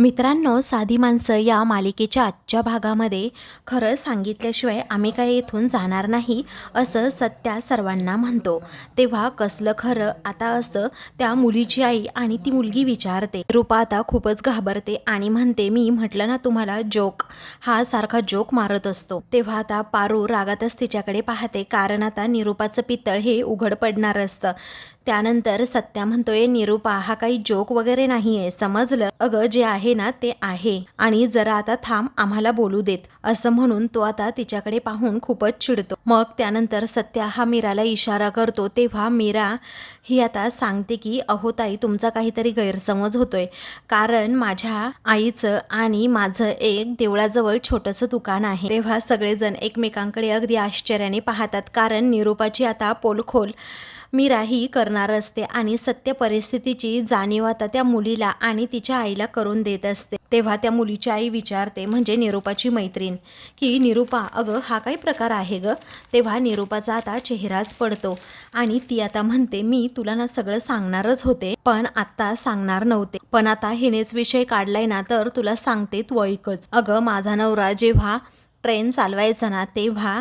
मित्रांनो साधी माणसं या मालिकेच्या आजच्या भागामध्ये खरं सांगितल्याशिवाय आम्ही काय इथून जाणार नाही असं सत्या सर्वांना म्हणतो. तेव्हा कसलं खरं आता असं त्या मुलीची आई आणि ती मुलगी विचारते. रूपा आता खूपच घाबरते आणि म्हणते मी म्हटलं ना तुम्हाला जोक. हा सारखा जोक मारत असतो. तेव्हा आता पारू रागातच तिच्याकडे पाहते कारण आता निरूपाचं पितळ हे उघड पडणार असतं. त्यानंतर सत्या म्हणतोय निरूपा हा काही जोक वगैरे नाहीये. समजलं? अगं जे आहे ना ते आहे. आणि जरा आता थांब आम्हाला बोलू देत. असं म्हणून तो आता तिच्याकडे पाहून खूपच चिडतो. मग त्यानंतर सत्या हा मीराला इशारा करतो. तेव्हा मीरा ही आता सांगते की अहो ताई तुमचा काहीतरी गैरसमज होतोय. कारण माझ्या आईचं आणि माझं एक देवळाजवळ छोटंसं दुकान आहे. तेव्हा सगळेजण एकमेकांकडे अगदी आश्चर्याने पाहतात. कारण निरूपाची आता पोलखोल मी राही करणार असते आणि सत्य परिस्थितीची जाणीव आता त्या मुलीला आणि तिच्या आईला करून देत असते. तेव्हा त्या मुलीची आई विचारते म्हणजे निरूपाची मैत्रीण? की निरूपा अगं हा काही प्रकार आहे ग? तेव्हा निरूपाचा आता चेहराच पडतो आणि ती आता म्हणते मी तुला ना सगळं सांगणारच होते पण आता सांगणार नव्हते. पण आता हिनेच विषय काढलाय ना तर तुला सांगते तू ऐकच. अगं माझा नवरा जेव्हा ट्रेन चालवायचा ना तेव्हा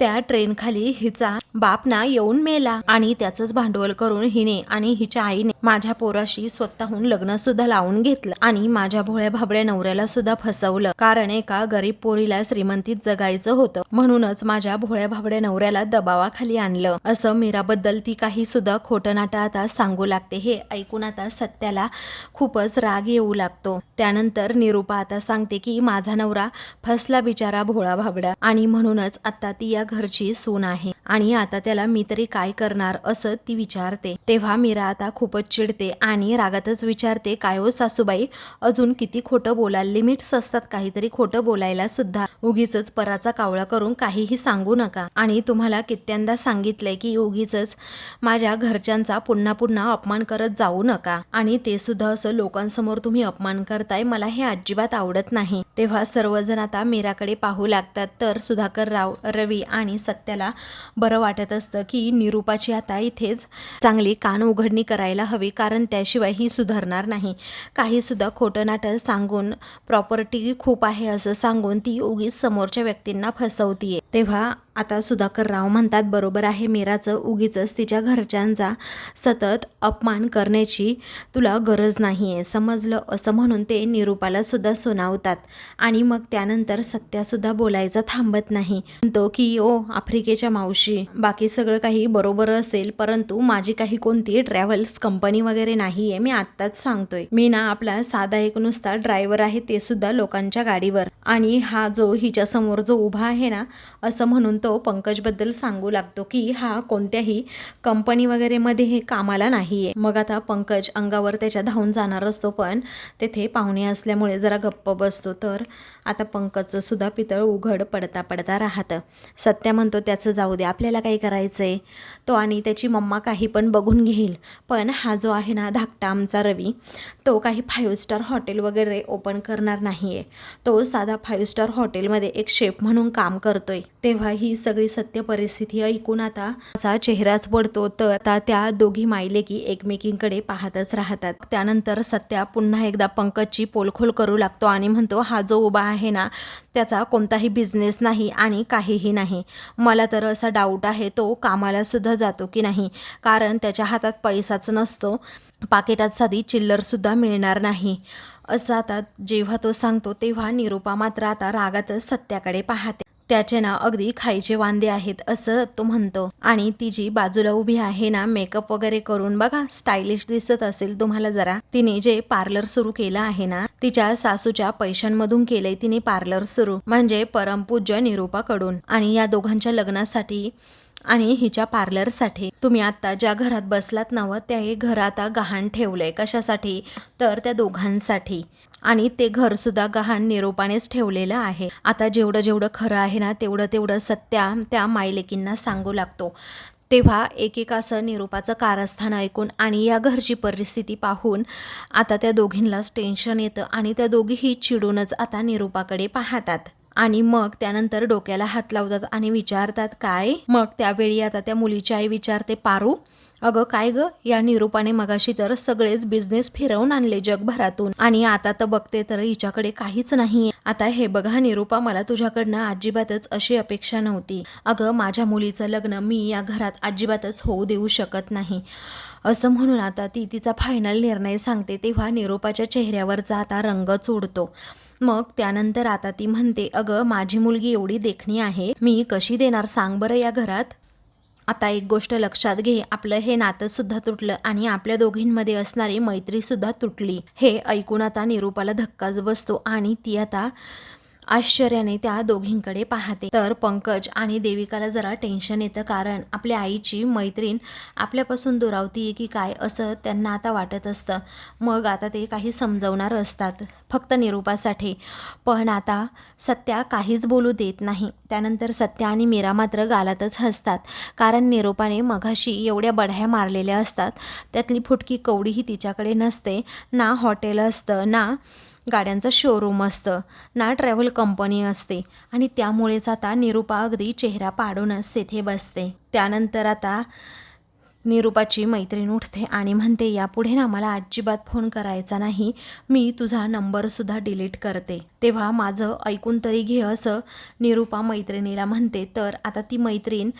त्या ट्रेनखाली हिचा बाप ना येऊन मेला आणि त्याचंच भांडवल करून हिने आणि हिच्या आईने माझ्या पोराशी स्वतःहून लग्न सुद्धा लावून घेतलं आणि माझ्या भोळ्या भाबड्या नवऱ्याला सुद्धा फसवलं. कारण एका गरीब पोरीला श्रीमंतीत जगायचं होतं म्हणूनच माझ्या भोळ्या भाबड्या नवऱ्याला दबावाखाली आणलं. असं मीराबद्दल ती काही सुद्धा खोटं नाटं आता सांगू लागते हे ऐकून आता सत्याला खूपच राग येऊ लागतो. त्यानंतर निरूपा आता सांगते की माझा नवरा फसला बिचारा भोळा भाबडा आणि म्हणूनच आता ती या घरची सून आहे. आणि आता त्याला मी तरी काय करणार असं ती विचारते. तेव्हा मीरा आता खूपच चिडते आणि रागातच विचारते काय हो सासूबाई? अजून किती खोटं बोलाल? लिमिट्स असतात काहीतरी खोटं बोलायला सुद्धा. उगीच पराचा कावळा करून काहीही सांगू नका. आणि तुम्हाला कित्यांदा सांगितलंय की उगीच माझ्या घरच्यांचा पुन्हा पुन्हा अपमान करत जाऊ नका. आणि ते सुद्धा असं लोकांसमोर तुम्ही अपमान करताय मला हे अजिबात आवडत नाही. तेव्हा सर्वजण आता मीराकडे पाहू लागतात. तर सुधाकर राव रवी आणि सत्याला बरं वाटत असतं की निरूपाची आता इथेच चांगली कान उघडणी करायला हवी कारण त्याशिवाय ही सुधारणार नाही. काही सुद्धा खोटं नाटक सांगून प्रॉपर्टी खूप आहे असं सांगून ती उगीच समोरच्या व्यक्तींना फसवतीये. तेव्हा आता सुधाकर राव म्हणतात बरोबर आहे मीराचं उगीच तिच्या घरच्यांचा सतत अपमान करण्याची तुला गरज नाही आहे समजलं असं म्हणून ते निरूपाला सुद्धा सुनावतात आणि मग त्यानंतर सत्यासुद्धा बोलायचा थांबत नाही. म्हणतो की ओ आफ्रिकेच्या मावशी बाकी सगळं काही बरोबर असेल परंतु माझी काही कोणती ट्रॅव्हल्स कंपनी वगैरे नाही आहे मी आत्ताच सांगतोय. मी ना आपला साधा एक नुसता ड्रायव्हर आहे ते सुद्धा लोकांच्या गाडीवर. आणि हा जो हिच्या समोर जो उभा आहे ना असं म्हणून तो तो पंकजबद्दल सांगू लागतो की हा कोणत्याही कंपनी वगैरेमध्ये हे कामाला नाही आहे मग आता पंकज अंगावर त्याच्या धावून जाणार असतो पण तेथे पाहुणे असल्यामुळे जरा गप्प बसतो. तर आता पंकजचं सुद्धा पितळ उघड पडता पडता राहतं. सत्या म्हणतो त्याचं जाऊ दे आपल्याला काही करायचं आहे तो आणि त्याची मम्मा काही पण बघून घेईल. पण हा जो आहे ना धाकटा आमचा रवी तो काही फाईव्ह स्टार हॉटेल वगैरे ओपन करणार नाही आहे तो साधा फाईव्ह स्टार हॉटेलमध्ये एक शेफ म्हणून काम करतोय. तेव्हा ही सगळी सत्य परिस्थिती ऐकून आता असा चेहराच पडतो. तर आता त्या दोघी मायलेकी एकमेकींकडे पाहतच राहतात. त्यानंतर सत्या पुन्हा एकदा पंकजची पोलखोल करू लागतो आणि म्हणतो हा जो उभा आहे ना त्याचा कोणताही बिझनेस नाही आणि काहीही नाही. मला तर असा डाऊट आहे तो कामाला सुद्धा जातो की नाही. कारण त्याच्या हातात पैसाच नसतो. पाकिटात साधी चिल्लरसुद्धा मिळणार नाही. असं आता जेव्हा तो सांगतो तेव्हा निरूपा मात्र आता रागातच सत्याकडे पाहते. त्याचे ना अगदी खायचे वांदे आहेत असं तो म्हणतो. आणि ती जी बाजूला उभी आहे ना मेकअप वगैरे करून बघा स्टायलिश दिसत असेल तुम्हाला जरा. तिने जे पार्लर सुरू केलं आहे ना तिच्या सासूच्या पैशांमधून केलंय तिने पार्लर सुरू म्हणजे परमपूज्य निरूपाकडून आणि या दोघांच्या लग्नासाठी आणि हिच्या पार्लरसाठी तुम्ही आता ज्या घरात बसलात नवं त्या घर आता गहाण ठेवलंय कशासाठी? तर त्या दोघांसाठी. आणि ते घरसुद्धा गहाण निरोपानेच ठेवलेलं आहे. आता जेवढं जेवढं खरं आहे ना तेवढं तेवढं सत्या त्या मायलेकींना सांगू लागतो. तेव्हा एक एक असं निरोपाचं कारस्थान ऐकून आणि या घरची परिस्थिती पाहून आता त्या दोघींनाच टेन्शन येतं आणि त्या दोघीही चिडूनच आता निरोपाकडे पाहतात. आणि मग त्यानंतर डोक्याला हात लावतात आणि विचारतात काय? मग त्यावेळी आता त्या मुलीची आई विचारते पारू अगं काय ग? या निरूपाने मगाशी तर सगळेच बिझनेस फिरवून आणले जगभरातून. आणि आता तर बघते तर हिच्याकडे काहीच नाही. आता हे बघा निरूपा मला तुझ्याकडनं अजिबातच अशी अपेक्षा नव्हती. अगं माझ्या मुलीचं लग्न मी या घरात अजिबातच होऊ देऊ शकत नाही. असं म्हणून आता ती तिचा फायनल निर्णय सांगते तेव्हा निरूपाच्या चेहऱ्यावरचा आता रंग उडतो मग त्यानंतर आता ती म्हणते अगं माझी मुलगी एवढी देखणी आहे मी कशी देणार? सांग बरं या घरात. आता एक गोष्ट लक्षात घे आपलं हे नातं सुद्धा तुटलं आणि आपल्या दोघींमध्ये असणारी मैत्री सुद्धा तुटली. हे ऐकून आता निरूपाला धक्काच बसतो आणि ती आता आश्चर्याने त्या दोघींकडे पाहते. तर पंकज आणि देविकाला जरा टेन्शन येतं कारण आपल्या आईची मैत्रीण आपल्यापासून दुरावती की काय असं त्यांना आता वाटत असतं. मग आता ते काही समजवणार असतात फक्त निरूपासाठी. पण आता सत्या काहीच बोलू देत नाही. त्यानंतर सत्या आणि मीरा मात्र गालातच हसतात. कारण निरूपाने मघाशी एवढ्या बढ्या मारलेल्या असतात. त्यातली फुटकी कवडीही तिच्याकडे नसते. ना हॉटेल असतं ना गाड्यांचं शोरूम असतं. ना ट्रॅव्हल कंपनी असते आणि त्यामुळेच आता निरूपा अगदी चेहरा पाडूनच तेथे बसते. त्यानंतर आता निरूपाची मैत्रीण उठते आणि म्हणते यापुढे ना मला अजिबात फोन करायचा नाही. मी तुझा नंबरसुद्धा डिलीट करते. तेव्हा माझं ऐकून तरी घे असं निरूपा मैत्रिणीला म्हणते. तर आता ती मैत्रीण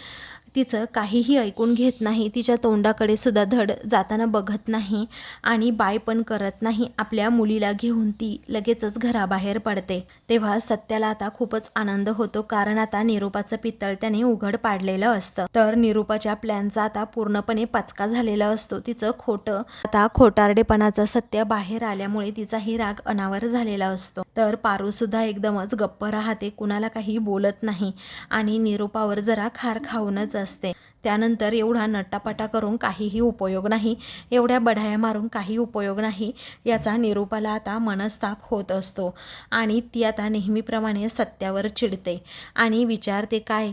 तिचं काहीही ऐकून घेत नाही तिच्या तोंडाकडे सुद्धा धड जाताना बघत नाही आणि बाय पण करत नाही. आपल्या मुलीला घेऊन ती लगेचच घराबाहेर पडते. तेव्हा सत्याला आता खूपच आनंद होतो कारण आता निरूपाचं पितळ त्याने उघड पाडलेलं असतं. तर निरूपाच्या प्लॅनचा आता पूर्णपणे पचका झालेला असतो. तिचं खोटं आता खोटारडेपणाचं सत्य बाहेर आल्यामुळे तिचाही राग अनावर झालेला असतो. तर पारू सुद्धा एकदमच गप्प राहते कुणाला काही बोलत नाही आणि निरूपावर जरा खार खाऊनच असते. त्यानंतर एवढा नट्टापटा करून काहीही उपयोग नाही. एवढ्या बढाया मारून काही उपयोग नाही. याचा निरूपाला आता मनस्ताप होत असतो. आणि ती आता नेहमीप्रमाणे सत्यावर चिडते. आणि विचारते काय?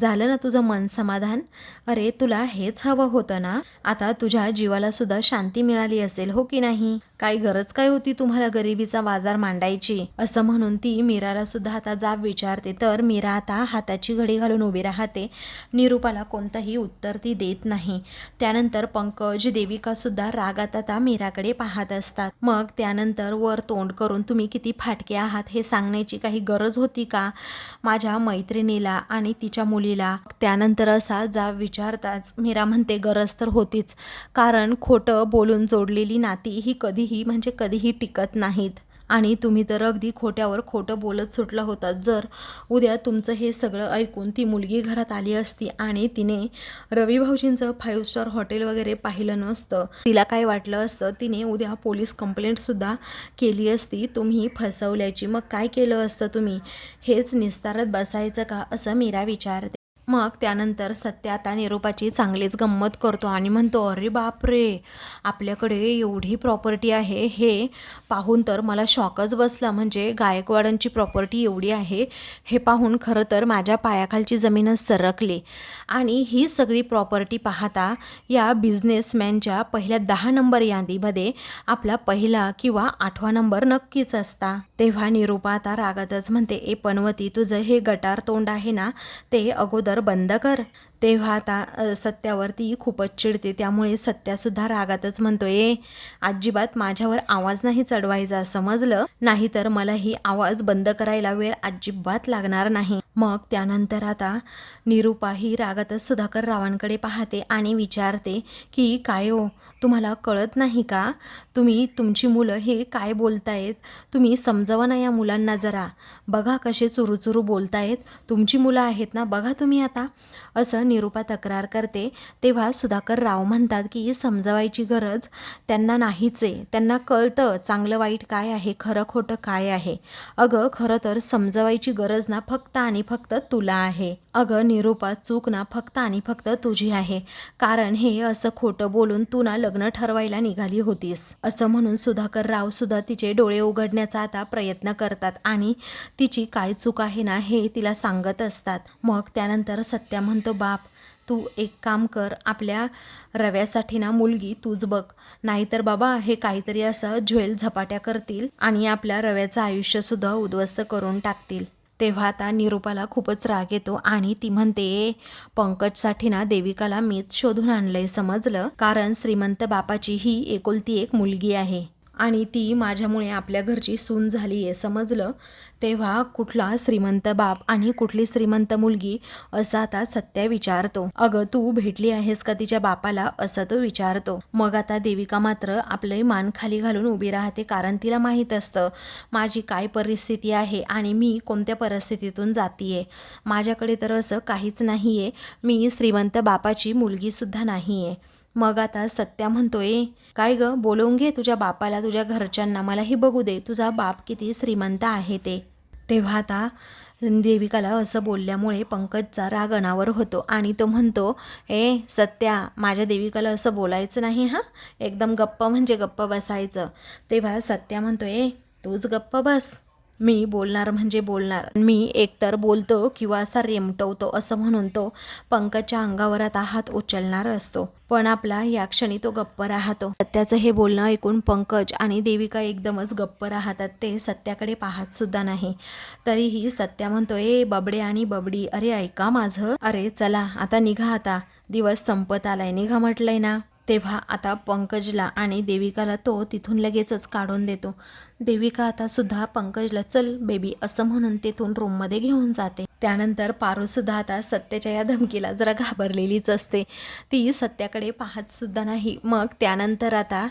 झालं ना तुझं मन समाधान? अरे तुला हेच हवं होतं ना? आता तुझ्या जीवाला सुद्धा शांती मिळाली असेल हो की नाही? काय गरज काय होती तुम्हाला गरिबीचा बाजार मांडायची? असं म्हणून ती मीराला सुद्धा आता जाब विचारते. तर मीरा आता हाताची घडी घालून उभी राहते. निरूपाला कोणतंही उत्तर ती देत नाही. त्यानंतर पंकज देविका सुद्धा रागात आता मीराकडे पाहत असतात. मग त्यानंतर वर तोंड करून तुम्ही किती फाटके आहात हे सांगण्याची काही गरज होती का? माझ्या मैत्रिणीला आणि तिच्या मुलीला. त्यानंतर असा जाब विचारताच मीरा म्हणते गरज तर होतीच. कारण खोटं बोलून जोडलेली नाती ही कधी कधीही म्हणजे कधीही टिकत नाहीत. आणि तुम्ही तर अगदी खोट्यावर खोटं बोलत सुटला होता. जर उद्या तुमचं हे सगळं ऐकून ती मुलगी घरात आली असती आणि तिने रवी भाऊजींचं फाईव्ह स्टार हॉटेल वगैरे पाहिलं नसतं तिला काय वाटलं असतं तिने उद्या पोलीस कंप्लेंटसुद्धा केली असती तुम्ही फसवल्याची. मग काय केलं असतं तुम्ही? हेच निस्तारत बसायचं का? असं मीरा विचारते. मग त्यानंतर सत्य आता निरोपाची चांगलीच गंमत करतो आणि म्हणतो अरे बापरे आपल्याकडे एवढी प्रॉपर्टी आहे हे पाहून तर मला शॉकच बसला. म्हणजे गायकवाडांची प्रॉपर्टी एवढी आहे हे पाहून खरं तर माझ्या पायाखालची जमीनच सरकली. आणि ही सगळी प्रॉपर्टी पाहता या बिझनेसमॅनच्या पहिल्या दहा नंबर यादीमध्ये आपला पहिला किंवा आठवा नंबर नक्कीच असता. तेव्हा निरूपा आता रागातच म्हणते ए पनवती तुझं हे गटार तोंड आहे ना ते अगोदर बंद कर. तेव्हा आता सत्यावरती खूपच चिडते. त्यामुळे सत्यासुद्धा रागातच म्हणतो ए अजिबात माझ्यावर आवाज नाही चढवायचा समजलं? नाहीतर मला ही आवाज बंद करायला वेळ अजिबात लागणार नाही. मग त्यानंतर आता निरूपा ही रागातच सुधाकर रावांकडे पाहते आणि विचारते की काय हो तुम्हाला कळत नाही का? तुम्ही तुमची मुलं हे काय बोलतायत? तुम्ही समजावा ना या मुलांना जरा. बघा कसे चुरूचुरू बोलतायत. तुमची मुलं आहेत ना बघा तुम्ही आता. असं निरूपा तक्रार करते तेव्हा सुधाकर राव म्हणतात की समजवायची गरज त्यांना नाहीच. आहे त्यांना कळतं चांगलं वाईट काय आहे खरं खोटं काय आहे. अगं खरं तर समजवायची गरज ना फक्त आणि फक्त तुला आहे. अगं निरूपा चूक ना फक्त आणि फक्त तुझी आहे. कारण हे असं खोटं बोलून तू ना लग्न ठरवायला निघाली होतीस. असं म्हणून सुधाकर राव सुद्धा तिचे डोळे उघडण्याचा आता प्रयत्न करतात आणि तिची काय चूक आहे ना हे तिला सांगत असतात. मग त्यानंतर सत्या म्हणतो बाप तू एक काम कर आपल्या रव्यासाठी ना मुलगी तूच बघ. नाहीतर बाबा हे काहीतरी असं ज्वेल झपाट्या करतील आणि आपल्या रव्याचं आयुष्यसुद्धा उद्ध्वस्त करून टाकतील. तेव्हा आता निरूपाला खूपच राग येतो आणि ती म्हणते पंकजसाठी ना देविकाला मीच शोधून आणलंय समजलं? कारण श्रीमंत बापाची ही एकुलती एक मुलगी आहे. आणि ती माझ्यामुळे आपल्या घरची सून झाली आहे समजलं तेव्हा कुठला श्रीमंत बाप आणि कुठली श्रीमंत मुलगी असं आता सत्या विचारतो. अगं तू भेटली आहेस का तिच्या बापाला? असं तो विचारतो. मग आता देविका मात्र आपले मान खाली घालून उभी राहते कारण तिला माहीत असतं माझी काय परिस्थिती आहे आणि मी कोणत्या परिस्थितीतून जातीये? माझ्याकडे तर असं काहीच नाही आहे मी श्रीमंत बापाची मुलगीसुद्धा नाही आहे मग आता सत्या म्हणतोय काय ग? बोलवून घे तुझ्या बापाला तुझ्या घरच्यांना. मलाही बघू दे. तुझा बाप किती श्रीमंत आहे ते. तेव्हा आता देविकाला असं बोलल्यामुळे पंकजचा राग अनावर होतो आणि तो म्हणतो ए सत्या माझ्या देविकाला असं बोलायचं नाही हां? एकदम गप्प म्हणजे गप्प बसायचं. तेव्हा सत्या म्हणतो ए तूच गप्प बस. मी बोलणार म्हणजे बोलणार. मी एकतर बोलतो किंवा असा रेमटवतो असं म्हणून तो पंकजच्या अंगावर आता हात उचलणार असतो. पण आपला या क्षणी तो गप्प राहतो. सत्याचं हे बोलणं ऐकून पंकज आणि देविका एकदमच गप्प राहतात. ते सत्याकडे पाहत सुद्धा नाही. तरीही सत्या म्हणतो ए बबडे आणि बबडी अरे ऐका माझं. अरे चला आता निघा आता. दिवस संपत आलाय निघा म्हटलंय ना. तेव्हा आता पंकजला आणि देविकाला तो तिथून लगेचच काढून देतो. देविका आता सुद्धा पंकजला चल बेबी असं म्हणून तिथून रूममध्ये घेऊन जाते. त्यानंतर पारूसुद्धा आता सत्याच्या या धमकीला जरा घाबरलेलीच असते. ती सत्याकडे पाहत सुद्धा नाही. मग त्यानंतर आता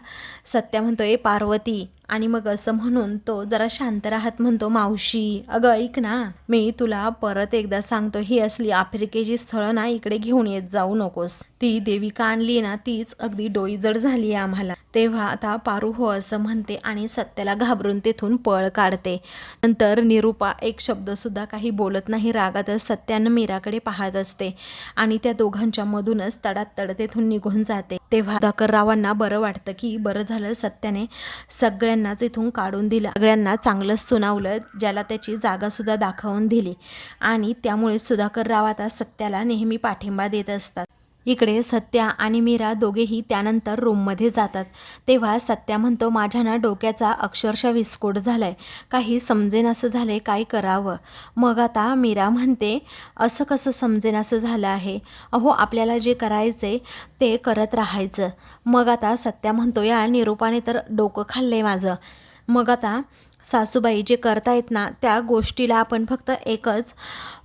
सत्या म्हणतोय पार्वती आणि मग असं म्हणून तो जरा शांत राहत म्हणतो मावशी अगं ऐक ना मी तुला परत एकदा सांगतो ही असली आफ्रिकेची स्थळं ना इकडे घेऊन येत जाऊ नकोस. ती देविका आणली ना तीच अगदी डोईजड झाली आहे आम्हाला. तेव्हा आता पारू हो असं म्हणते आणि सत्याला घाबरून तेथून पळ काढते. नंतर निरूपा एक शब्दसुद्धा काही बोलत नाही रागातच सत्यानं मीराकडे पाहत असते आणि त्या दोघांच्या मधूनच तडातड तेथून निघून जाते. तेव्हा रावांना बरं वाटतं की बरं झालं सत्याने सगळ्यांनाच इथून काढून दिलं. सगळ्यांना चांगलंच सुनावलं ज्याला त्याची जागासुद्धा दाखवून दिली. आणि त्यामुळे सुधाकर राव आता सत्याला नेहमी पाठिंबा देत असतात. इकडे सत्या आणि मीरा दोघेही त्यानंतर रूममध्ये जातात. तेव्हा सत्या म्हणतो माझ्या ना डोक्याचा अक्षरशः विस्फोट झालाय. काही समजेन असं झालंय काय करावं? मग आता मीरा म्हणते असं कसं समजेन असं झालं आहे? अहो आपल्याला जे करायचे ते करत राहायचं. मग आता सत्या म्हणतो या निरूपाने तर डोकं खाल्लंय माझं. मग आता सासूबाई जे करतायत ना त्या गोष्टीला आपण फक्त एकच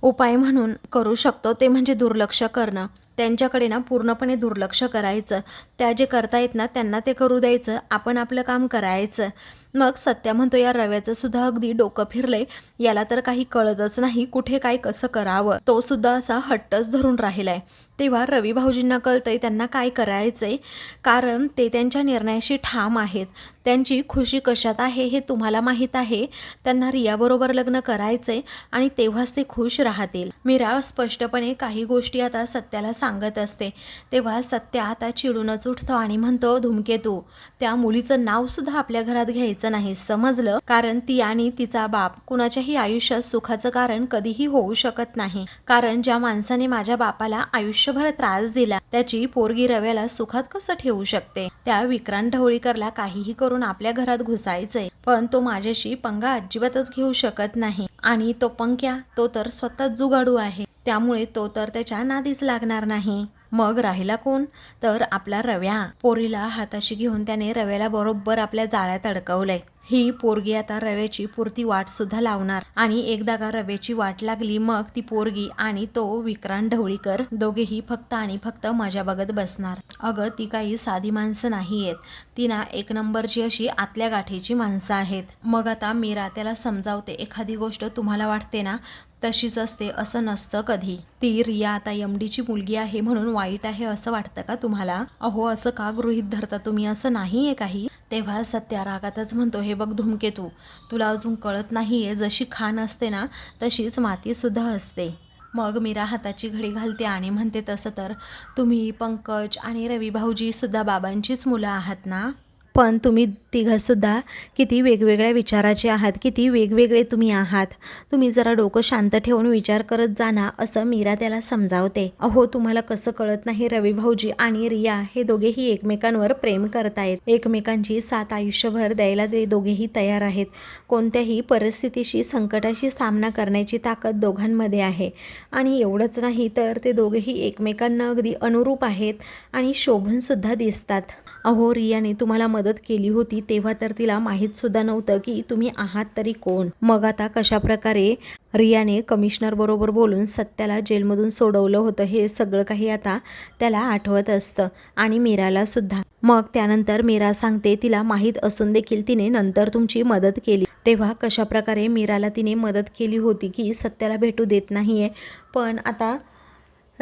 उपाय म्हणून करू शकतो ते म्हणजे दुर्लक्ष करणं. त्यांच्याकडे ना पूर्णपणे दुर्लक्ष करायचं. त्या जे करतायत ना त्यांना ते करू द्यायचं. आपण आपलं काम करायचं. मग सत्या म्हणतो या रव्याचं सुद्धा अगदी डोकं फिरलंय. याला तर काही कळतच नाही कुठे काय कसं करावं. तो सुद्धा असा हट्टच धरून राहिलाय. तेव्हा रवी भाऊजींना कळतंय त्यांना काय करायचंय कारण ते त्यांच्या निर्णयाशी ठाम आहेत. त्यांची खुशी कशात आहे हे तुम्हाला माहीत आहे. त्यांना रियाबरोबर लग्न करायचंय आणि तेव्हाच ते खुश राहतील. मीरा स्पष्टपणे काही गोष्टी आता सत्याला सांगत असते. तेव्हा सत्या आता चिडूनच उठतो आणि म्हणतो धुमकेतू त्या मुलीचं नाव सुद्धा आपल्या घरात घ्यायचं नाही समजलं कारण ती आणि तिचा बाप कुणाच्याही आयुष्यात सुखाचं कारण कधीही होऊ शकत नाही. कारण ज्या माणसाने माझ्या बापाला आयुष्यभर त्रास दिला त्याची पोरगी रव्याला सुखात कसं ठेवू शकते? त्या विक्रांत ढवळीकरला काहीही करून आपल्या घरात घुसायचंय पण तो माझ्याशी पंगा अजिबातच घेऊ शकत नाही. आणि तो पंक्या तो तर स्वतः जुगाडू आहे. त्यामुळे तो तर त्याच्या नादीच लागणार नाही. मग राहिला कोण? तर आपला रव्या. पोरीला हाताशी घेऊन त्याने रव्याला बरोबर आपल्या जाळ्यात अडकवलंय. ही पोरगी आता रव्याची पुरती वाटसुद्धा लावणार. आणि एकदा का रव्याची वाट लागली मग ती पोरगी आणि तो विक्रांत ढवळीकर दोघेही फक्त आणि फक्त मजा बघत बसणार. अगं ती काही साधी माणसं नाही आहेत ती ना एक नंबरची अशी आतल्या गाठीची माणसं आहेत. मग आता मीरा त्याला समजावते एखादी गोष्ट तुम्हाला वाटते ना तशीच असते असं नसतं कधी. ती रिया आता यमडीची मुलगी आहे म्हणून वाईट आहे असं वाटतं का तुम्हाला? अहो असं का गृहित धरता तुम्ही? असं नाही आहे काही. तेव्हा सत्या रागातच म्हणतो हे बघ धूमकेतू तुला अजून कळत नाही आहे जशी खाण असते ना तशीच मातीसुद्धा असते. मग मीरा हाताची घडी घालते आणि म्हणते तसं तर तुम्ही पंकज आणि रवी भाऊजी सुद्धा बाबांचीच मुलं आहात ना? पण तुम्ही तिघंसुद्धा किती वेगवेगळ्या विचाराचे आहात किती वेगवेगळे तुम्ही आहात. तुम्ही जरा डोकं शांत ठेवून विचार करत जाना असं मीरा त्याला समजावते. अहो तुम्हाला कसं कळत नाही रवी भाऊजी आणि रिया हे दोघेही एकमेकांवर प्रेम करतायत. एकमेकांची साथ आयुष्यभर द्यायला ते दोघेही तयार आहेत. कोणत्याही परिस्थितीशी संकटाशी सामना करण्याची ताकद दोघांमध्ये आहे. आणि एवढंच नाही तर ते दोघेही एकमेकांना अगदी अनुरूप आहेत आणि शोभूनसुद्धा दिसतात. अहो रियाने तुम्हाला मदत मदत केली होती तेव्हा तर तिला माहीत सुद्धा नव्हतं की तुम्ही आहात तरी कोण. मग आता कशा प्रकारे रियाने कमिशनर बरोबर बोलून सत्याला जेलमधून सोडवलं होतं हे सगळं काही आता त्याला आठवत असतं आणि मीराला सुद्धा. मग त्यानंतर मीरा सांगते तिला माहीत असून देखील तिने नंतर तुमची मदत केली. तेव्हा कशा प्रकारे मीराला तिने मदत केली होती की सत्याला भेटू देत नाहीये पण आता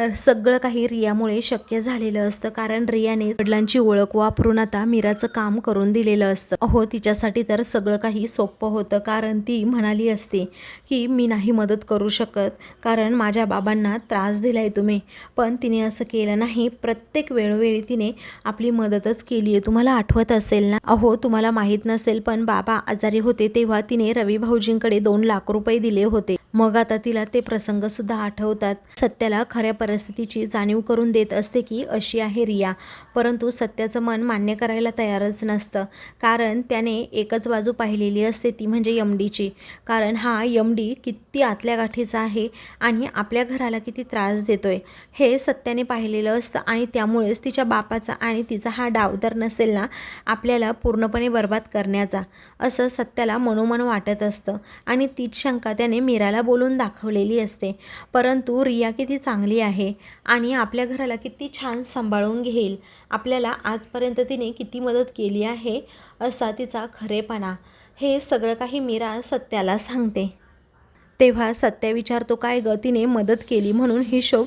सगळं काही रियामुळे शक्य झालेलं असतं. कारण रियाने वडिलांची ओळख वापरून आता मीराचं काम करून दिलेलं असतं. अहो तिच्यासाठी तर सगळं काही सोपं होतं. कारण ती म्हणाली असते की मी नाही मदत करू शकत. कारण माझ्या बाबांना त्रास दिलाय तुम्ही. पण तिने असं केलं नाही. प्रत्येक वेळोवेळी तिने आपली मदतच केली आहे तुम्हाला आठवत असेल ना? अहो तुम्हाला माहीत नसेल पण बाबा आजारी होते तेव्हा तिने रवी भाऊजींकडे दोन लाख रुपये दिले होते. मग आता तिला ते प्रसंग सुद्धा आठवतात. सत्याला खऱ्या परिस्थितीची जाणीव करून देत असते की अशी आहे रिया. परंतु सत्याचं मन मान्य करायला तयारच नसतं. कारण त्याने एकच बाजू पाहिलेली असते ती म्हणजे यमडीची. कारण हा यमडी किती आतल्या गाठीचा आहे आणि आपल्या घराला किती त्रास देतोय. हे सत्याने पाहिलेलं असतं आणि त्यामुळेच तिच्या बापाचा आणि तिचा हा डाव तर नसेल ना आपल्याला पूर्णपणे बर्बाद करण्याचा असं सत्याला मनोमन वाटत असतं. आणि तीच शंका त्याने मीराला बोलून दाखवलेली असते. परंतु रिया किती चांगली आहे आणि आपल्या घराला किती छान सांभाळून घेईल. आपल्याला आजपर्यंत तिने किती मदत केली आहे असा तिचा खरेपणा. हे सगळं काही मीरा सत्याला सांगते. तेव्हा सत्या विचारतो काय ग तिने मदत केली म्हणून हिशोब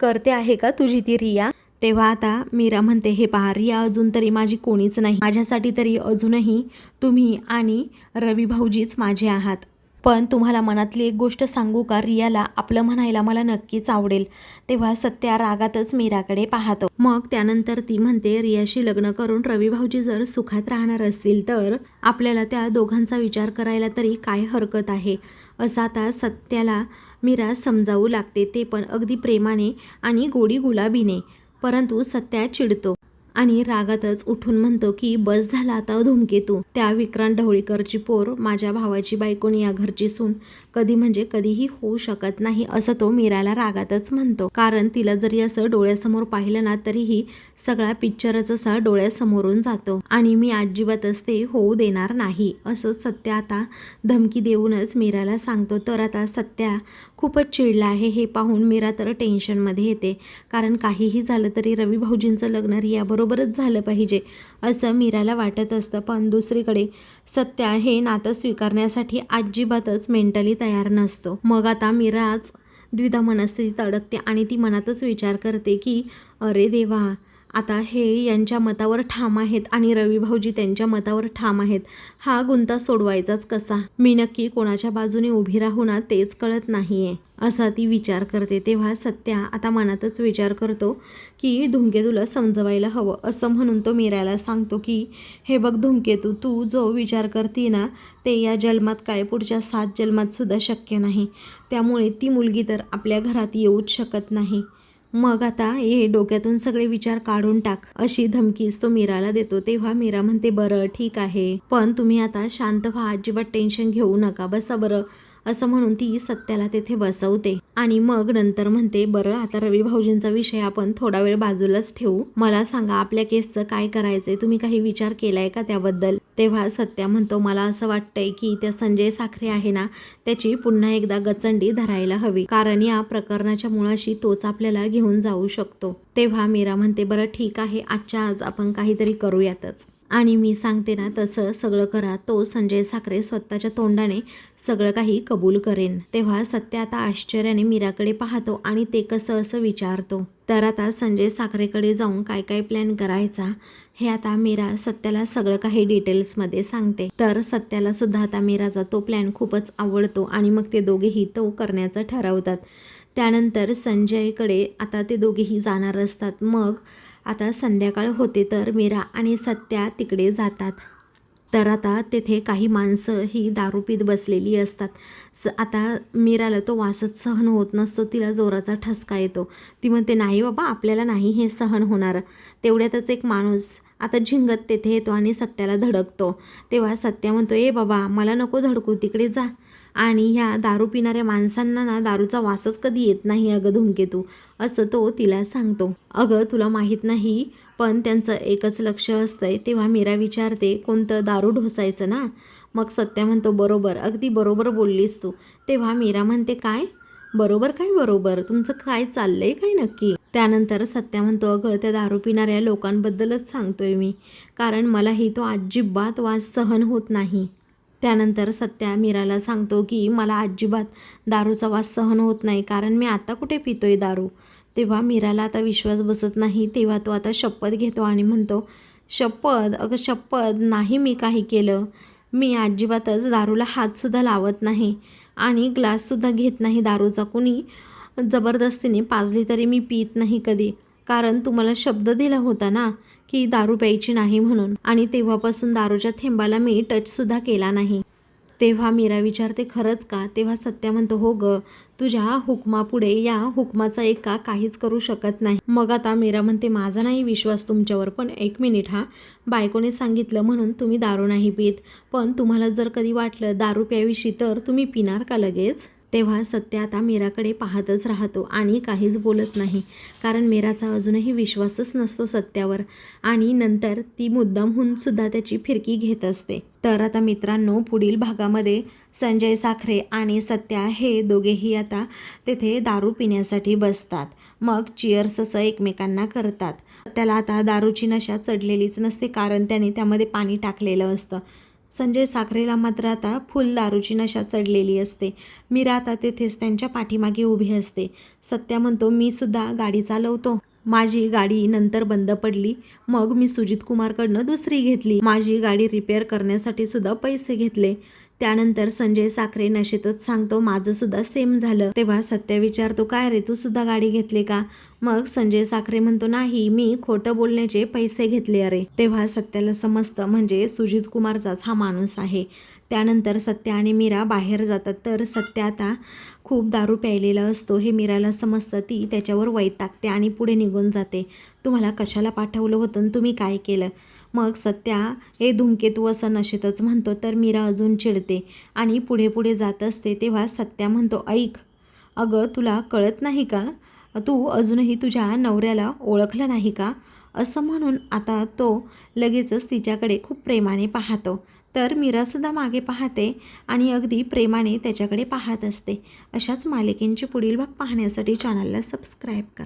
करते आहे का तुझी ती रिया? तेव्हा आता मीरा म्हणते हे पहा रिया अजून तरी माझी कोणीच नाही. माझ्यासाठी तरी अजूनही तुम्ही आणि रवी भाऊजीच माझे आहात. पण तुम्हाला मनातली एक गोष्ट सांगू का? रियाला आपलं म्हणायला मला नक्कीच आवडेल. तेव्हा सत्या रागातच मीराकडे पाहतो. मग त्यानंतर ती म्हणते रियाशी लग्न करून रवी भाऊजी जर सुखात राहणार असतील तर आपल्याला त्या दोघांचा विचार करायला तरी काय हरकत आहे? असं आता सत्याला मीरा समजावू लागते. ते पण अगदी प्रेमाने आणि गोडी गुलाबीने. परंतु सत्या चिडतो. आणि रागातच उठून म्हणतो की बस झाला आता धूमकेतू. त्या विक्रांत ढवळीकरची पोर माझ्या भावाची बायकोणी या घरची सून कधी म्हणजे कधीही होऊ शकत नाही असं तो मीराला रागातच म्हणतो. कारण तिला जरी असं डोळ्यासमोर पाहिलं ना तरीही सगळा पिक्चरच असा डोळ्यासमोरून जातो. आणि मी अजिबातच ते होऊ देणार नाही असं सत्य आता धमकी देऊनच मीराला सांगतो. तर आता सत्या खूपच चिडला आहे हे पाहून मीरा तर टेन्शनमध्ये येते. कारण काहीही झालं तरी रवी भाऊजींचं लग्न रियाबरोबरच झालं पाहिजे असं मीराला वाटत असतं. पण दुसरीकडे सत्या हे नातं स्वीकारण्यासाठी अजिबातच मेंटली तयार नसतो. मग आता मीराच द्विधा मनस्थितीत अडकते आणि ती मनातच विचार करते की अरे देवा आता हे यांच्या मतावर ठाम आहेत आणि रवी भाऊजी त्यांच्या मतावर ठाम आहेत. हा गुंता सोडवायचाच कसा? मी नक्की कोणाच्या बाजूने उभी राहू ना तेच कळत नाहीये. असा ती विचार करते. तेव्हा सत्या आता मनातच विचार करतो की धूमकेतूला समजवायला हवं. असं म्हणून तो मीराला सांगतो की हे बघ धूमकेतू तू जो विचार करते ना ते या जन्मात काय पुढच्या सात जन्मात सुद्धा शक्य नाही. त्यामुळे ती मुलगी तर आपल्या घरात येऊच शकत नाही. मग आता हे डोक्यातून सगळे विचार काढून टाक. अशी धमकीच तो मीराला देतो. तेव्हा मीरा म्हणते बरं ठीक आहे. पण तुम्ही आता शांत व्हा. अजिबात टेन्शन घेऊ नका. बसा बरं. असं म्हणून ती सत्याला तेथे बसवते. आणि मग नंतर म्हणते बरं आता रवी भाऊजींचा विषय आपण थोडा वेळ बाजूलाच ठेवू. मला सांगा आपल्या केसचं काय करायचंय? तुम्ही काही विचार केलाय का त्याबद्दल? तेव्हा सत्या म्हणतो मला असं वाटतंय की त्या संजय साखरे आहे ना त्याची पुन्हा एकदा गचंडी धरायला हवी. कारण या प्रकरणाच्या मुळाशी तोच आपल्याला घेऊन जाऊ शकतो. तेव्हा मीरा म्हणते बरं ठीक आहे. आजच्या आज आपण काहीतरी करूयातच. आणि मी सांगते ना तसं सगळं करा. तो संजय साखरे स्वतःच्या तोंडाने सगळं काही कबूल करेन. तेव्हा सत्य आता आश्चर्याने मीराकडे पाहतो आणि ते कसं असं विचारतो. तर आता संजय साखरेकडे जाऊन काय काय प्लॅन करायचा हे आता मीरा सत्याला सगळं काही डिटेल्समध्ये सांगते. तर सत्याला सुद्धा आता मीराचा तो प्लॅन खूपच आवडतो आणि मग ते दोघेही तो करण्याचं ठरवतात. त्यानंतर संजयकडे आता ते दोघेही जाणार असतात. मग आता संध्याकाळ होते तर मीरा आणि सत्या तिकडे जातात. तर आता तेथे काही माणसं ही दारू पीत बसलेली असतात. स आता मीराला तो वासच सहन होत नसतो. तिला जोराचा ठसका येतो. ती म्हणते नाही बाबा आपल्याला नाही हे सहन होणार. तेवढ्यातच एक माणूस आता झिंगत तेथे येतो आणि सत्याला धडकतो. तेव्हा सत्या म्हणतो ए बाबा मला नको धडकू तिकडे जा. आणि ह्या दारू पिणाऱ्या माणसांना ना दारूचा वासच कधी येत नाही अगं धूमकेतू असं तो तिला सांगतो. अगं तुला माहीत नाही पण त्यांचं एकच लक्ष असतंय तेव्हा मीरा विचारते कोणतं दारू ढोसायचं ना? मग सत्या म्हणतो बरोबर अगदी बरोबर बोललीस तू. तेव्हा मीरा म्हणते काय? बरोबर काय बरोबर? तुमचं काय चाललंय काय नक्की? त्यानंतर सत्या म्हणतो अगं त्या दारू पिणाऱ्या लोकांबद्दलच सांगतोय मी कारण मलाही तो अजिबात वास सहन होत नाही. त्यानंतर सत्या मीराला सांगतो की मला अजिबात दारूचा वास सहन होत नाही कारण मी आता कुठे पितोय दारू? तेव्हा मीराला आता विश्वास बसत नाही तेव्हा तो आता शपथ घेतो आणि म्हणतो शपथ? अगं शपथ नाही मी काही केलं. मी अजिबातच दारूला हातसुद्धा लावत नाही आणि ग्लाससुद्धा घेत नाही दारूचा. कुणी जबरदस्तीने पाजली तरी मी पित नाही कधी. कारण तुम्हाला शब्द दिला होता ना की दारू प्यायची नाही म्हणून. आणि तेव्हापासून दारूच्या थेंबाला मी टचसुद्धा केला नाही. तेव्हा मीरा विचारते खरंच का? तेव्हा सत्या म्हणतो हो ग तुझ्या हुकमापुढे या हुकमाचा एका काहीच करू शकत नाही. मग आता मीरा म्हणते माझा नाही विश्वास तुमच्यावर पण एक मिनिट हा. बायकोने सांगितलं म्हणून तुम्ही दारू नाही पित. पण तुम्हाला जर कधी वाटलं दारू प्याविषयी तर तुम्ही पिणार का लगेच? तेव्हा सत्य आता मीराकडे पाहतच राहतो आणि काहीच बोलत नाही. कारण मीराचा अजूनही विश्वासच नसतो सत्यावर आणि नंतर ती मुद्दामहून सुद्धा त्याची फिरकी घेत असते. तर आता मित्रांनो पुढील भागामध्ये संजय साखरे आणि सत्या हे दोघेही आता तेथे दारू पिण्यासाठी बसतात. मग चिअर्स असं एकमेकांना करतात. त्याला आता दारूची नशा चढलेलीच नसते कारण त्याने त्यामध्ये पाणी टाकलेलं असतं. संजय साखरेला मात्र आता फुल दारूची नशा चढलेली असते. मीरा आता तेथेच त्यांच्या पाठीमागे उभी असते. सत्या म्हणतो मी सुद्धा गाडी चालवतो. माझी गाडी नंतर बंद पडली. मग मी सुजित कुमारकडनं दुसरी घेतली. माझी गाडी रिपेअर करण्यासाठी सुद्धा पैसे घेतले. त्यानंतर संजय साखरे नशेतच सांगतो माझं सुद्धा सेम झालं. तेव्हा सत्या विचारतो काय रे तू सुद्धा गाडी घेतली का? मग संजय साखरे म्हणतो नाही मी खोटं बोलण्याचे पैसे घेतले अरे. तेव्हा सत्याला समजतं म्हणजे सुजित कुमारचाच हा माणूस आहे. त्यानंतर सत्या आणि मीरा बाहेर जातात. तर सत्या आता खूप दारू प्यायलेला असतो. हे मीराला समजतं. ती त्याच्यावर वैतागते आणि पुढे निघून जाते. तुम्हाला कशाला पाठवलं होतं आणि तुम्ही काय केलं? मग सत्या हे धूमकेतू असं नशेतच म्हणतो. तर मीरा अजून चिडते आणि पुढे पुढे जात असते. तेव्हा सत्या म्हणतो ऐक अगं तुला कळत नाही का? तू अजूनही तुझ्या नवऱ्याला ओळखलं नाही का? असं म्हणून आता तो लगेचच तिच्याकडे खूप प्रेमाने पाहतो. तर मीरासुद्धा मागे पाहते आणि अगदी प्रेमाने त्याच्याकडे पाहत असते. अशाच मालिकेंची पुढील भाग पाहण्यासाठी चॅनलला सबस्क्राईब करा.